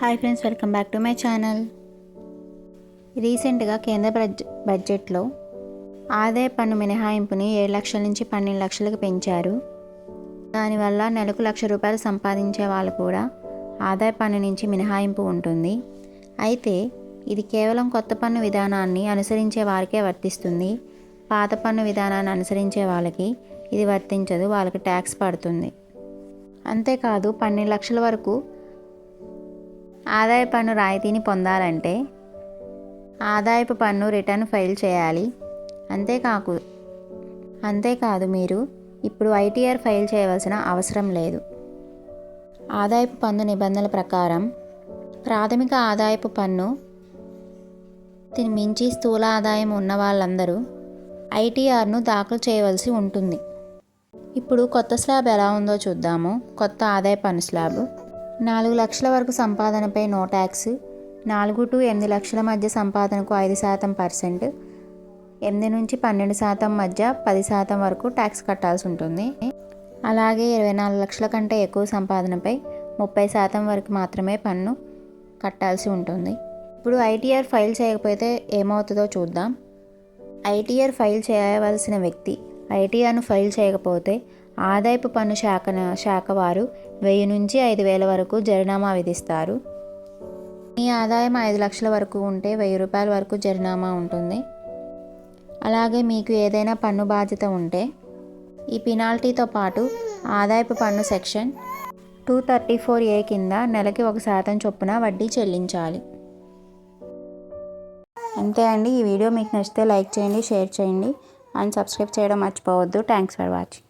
Hi friends welcome back to my channel. రీసెంట్గా కేంద్ర బడ్జ బడ్జెట్లో ఆదాయ పన్ను మినహాయింపుని ఏడు లక్షల నుంచి పన్నెండు లక్షలకు పెంచారు. దానివల్ల నెలకు లక్ష రూపాయలు సంపాదించే వాళ్ళు కూడా ఆదాయ పన్ను నుంచి మినహాయింపు ఉంటుంది. అయితే ఇది కేవలం కొత్త పన్ను విధానాన్ని అనుసరించే వారికే వర్తిస్తుంది. పాత పన్ను విధానాన్ని అనుసరించే వాళ్ళకి ఇది వర్తించదు వాళ్ళకి ట్యాక్స్ పడుతుంది. అంతేకాదు పన్నెండు లక్షల వరకు ఆదాయ పన్ను రాయితీని పొందాలంటే ఆదాయపు పన్ను రిటర్న్ ఫైల్ చేయాలి. అంతేకాకు అంతేకాదు మీరు ఇప్పుడు ఐటీఆర్ ఫైల్ చేయవలసిన అవసరం లేదు. ఆదాయపు పన్ను నిబంధనల ప్రకారం ప్రాథమిక ఆదాయపు పన్ను దీని మించి స్థూల ఆదాయం ఉన్న వాళ్ళందరూ ఐటీఆర్ను దాఖలు చేయవలసి ఉంటుంది. ఇప్పుడు కొత్త స్లాబ్ ఎలా ఉందో చూద్దాము. కొత్త ఆదాయ పన్ను స్లాబ్. నాలుగు లక్షల వరకు సంపాదనపై నో ట్యాక్స్ నాలుగు టు ఎనిమిది లక్షల మధ్య సంపాదనకు ఐదు శాతం పర్సెంట్ ఎనిమిది నుంచి పన్నెండు శాతం మధ్య పది శాతం వరకు ట్యాక్స్ కట్టాల్సి ఉంటుంది. అలాగే ఇరవై నాలుగు లక్షల కంటే ఎక్కువ సంపాదనపై ముప్పై శాతం వరకు మాత్రమే పన్ను కట్టాల్సి ఉంటుంది. ఇప్పుడు ఐటీఆర్ ఫైల్ చేయకపోతే ఏమవుతుందో చూద్దాం. ఐటీఆర్ ఫైల్ చేయవలసిన వ్యక్తి ఐటీఆర్ను ఫైల్ చేయకపోతే ఆదాయపు పన్ను శాఖ శాఖ వారు వెయ్యి నుంచి ఐదు వేల వరకు జరినామా విధిస్తారు. మీ ఆదాయం ఐదు లక్షల వరకు ఉంటే వెయ్యి రూపాయల వరకు జరినామా ఉంటుంది. అలాగే మీకు ఏదైనా పన్ను బాధ్యత ఉంటే ఈ పెనాల్టీతో పాటు ఆదాయపు పన్ను section two thirty four A కింద నెలకి ఒక శాతం చొప్పున వడ్డీ చెల్లించాలి. అంతే అండి. ఈ వీడియో మీకు నచ్చితే లైక్ చేయండి షేర్ చేయండి. అండ్ సబ్స్క్రైబ్ చేయడం మర్చిపోవద్దు. Thanks for watching.